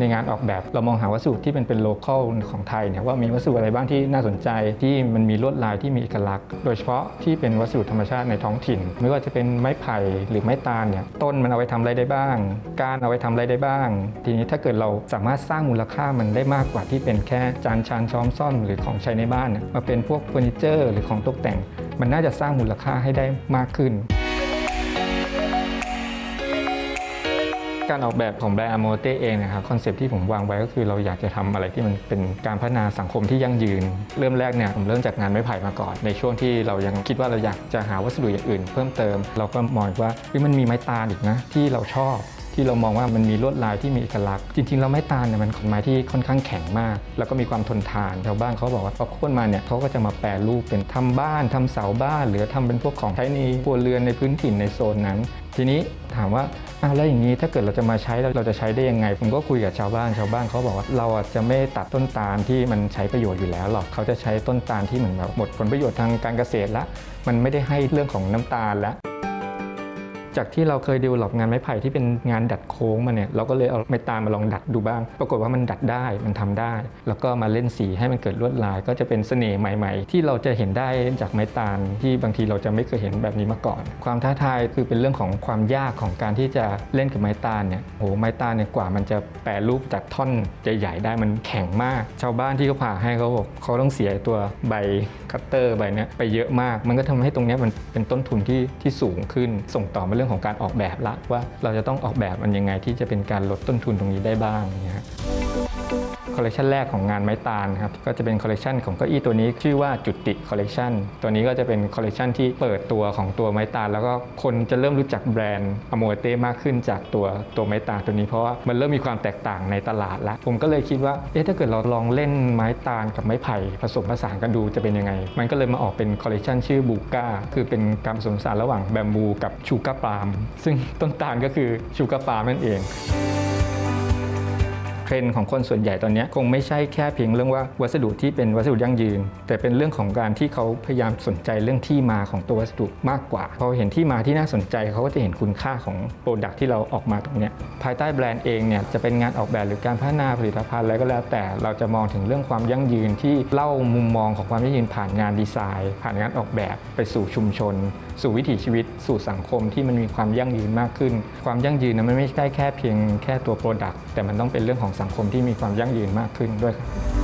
ในงานออกแบบเรามองหาวัสดุที่เป็นเป็นโลเคอลของไทยเนี่ยว่ามีวัสดุอะไรบ้างที่น่าสนใจที่มันมีลวดลายที่มีเอกลักษณ์ โดยเฉพาะที่เป็นวัสดุธรรมชาติในท้องถิ่น ไม่ว่าจะเป็นไม้ไผ่หรือไม้ตาลเนี่ยต้นมันเอาไว้ทำอะไรได้บ้าง การเอาไว้ทำอะไรได้บ้าง ทีนี้ถ้าเกิดเราสามารถสร้างมูลค่ามันได้มากกว่าที่เป็นแค่จานชานช้อมซ่อมหรือของใช้ในบ้านนมาเป็นพวกเฟอร์นิเจอร์ หรือของตกแต่ง มันน่าจะสร้างมูลค่าให้ได้มากขึ้น การออกแบบของแบรนด์อโมเตเองนะครับคอนเซปที่ผมวางไว้ก็คือเราอยากจะทำอะไรที่มันเป็นการพัฒนาสังคมที่ยั่งยืน เริ่มแรกเนี่ยผมเริ่มจากงานไม้ไผ่มาก่อน ในช่วงที่เรายังคิดว่าเราอยากจะหาวัสดุอย่างอื่น เพิ่มเติม เราก็มองว่ามันมีไม้ตาลอีกนะที่เราชอบ ที่เรามองว่ามันมีลวดลายที่มีเอกลักษณ์ จริงๆ แล้วไม้ตาลเนี่ยมันเป็นไม้ที่ค่อนข้างแข็งมาก แล้วก็มีความทนทานชาวบ้านเขาบอกว่าพอโค่นมาเนี่ยเขาก็จะมาแปรรูปเป็นทำบ้านทำเสาบ้าน หรือทำเป็นพวกของใช้ในครัวเรือนในพื้นถิ่นในโซนนั้น ทีนี้ถามว่าอ้าวแล้วอย่างนี้ถ้าเกิดเราจะมาใช้เราจะใช้ได้ยังไง ผมก็คุยกับชาวบ้านชาวบ้านเขาบอกว่าเราจะไม่ตัดต้นตาลที่มันใช้ประโยชน์อยู่แล้วหรอกเขาจะใช้ต้นตาลที่เหมือนแบบหมดผลประโยชน์ทางการเกษตรละมันไม่ได้ให้เรื่องของน้ำตาลแล้ว จากที่เราเคยดีลลอปงานไม้ไผ่ที่เป็นงานดัดโค้งมาเนี่ยเราก็เลยเอาไม้ตาลมาลองดัดดูบ้าง ปรากฏว่ามันดัดได้มันทำได้ แล้วก็มาเล่นสีให้มันเกิดลวดลาย ก็จะเป็นเสน่ห์ใหม่ ๆ ที่เราจะเห็นได้จากไม้ตาลที่บางทีเราจะไม่เคยเห็นแบบนี้มาก่อน ความท้าทายคือเป็นเรื่องของความยากของการที่จะเล่นกับไม้ตาลเนี่ยโหไม้ตาลเนี่ยกว่ามันจะแปรรูปจากท่อนใหญ่ๆได้มันแข็งมาก ชาวบ้านที่เขาผ่าให้เขาบอกเขาต้องเสียตัวใบคัตเตอร์ใบเนี้ยไปเยอะมาก มันก็ทำให้ตรงเนี้ยมันเป็นต้นทุนที่ที่สูงขึ้นส่งต่อมารื่องของการออกแบบละว่าเราจะต้องออกแบบมันยังไงที่จะเป็นการลดต้นทุนตรงนี้ได้บ้างเนี่ยฮะ คอลเลคชันแรกของงานไม้ตาลครับก็จะเป็นคอลเลคชันของเก้าอี้ตัวนี้ชื่อว่าจุติคอลเลคชันตัวนี้ก็จะเป็นคอลเลคชันที่เปิดตัวของตัวไม้ตาล แล้วก็คนจะเริ่มรู้จักแบรนด์อโมเต้มากขึ้นจากตัวตัวไม้ตาลตัวนี้เพราะว่ามันเริ่มมีความแตกต่างในตลาดแล้ว ผมก็เลยคิดว่าเอ๊ะถ้าเกิดเราลองเล่นไม้ตาลกับไม้ไผ่ผสมผสานกันดูจะเป็นยังไง มันก็เลยมาออกเป็นคอลเลคชันชื่อบูก้าคือเป็นการผสมผสานระหว่างแบมบูกับชูการ์ปาล์มซึ่งต้นตาลก็คือชูการ์ปาล์มนั่นเอง ทรนด์ของคนส่วนใหญ่ตอนนี้คงไม่ใช่แค่เพียงเรื่องว่าวัสดุที่เป็นวัสดุยั่งยืน แต่เป็นเรื่องของการที่เขาพยายามสนใจเรื่องที่มาของตัววัสดุมากกว่าพอเห็นที่มาที่น่าสนใจเขาก็จะเห็นคุณค่าของโปรดักที่เราออกมาตรงนี้ภายใต้แบรนด์เองเนี่ยจะเป็นงานออกแบบหรือการพัฒนาผลิตภัณฑ์อะไรก็แล้ว แต่เราจะมองถึงเรื่องความยั่งยืนที่เล่ามุมมองของความยั่งยืนผ่านงานดีไซน์ ผ่านงานออกแบบไปสู่ชุมชน สู่วิถีชีวิต สู่สังคมที่มันมีความยั่งยืนมากขึ้น ความยั่งยืนนะมันไม่ใช่แค่เพียงแค่ตัวโปรดักต์แต่มันต้องเป็นเรื่องของสังคมที่มีความยั่งยืนมากขึ้นด้วยครับ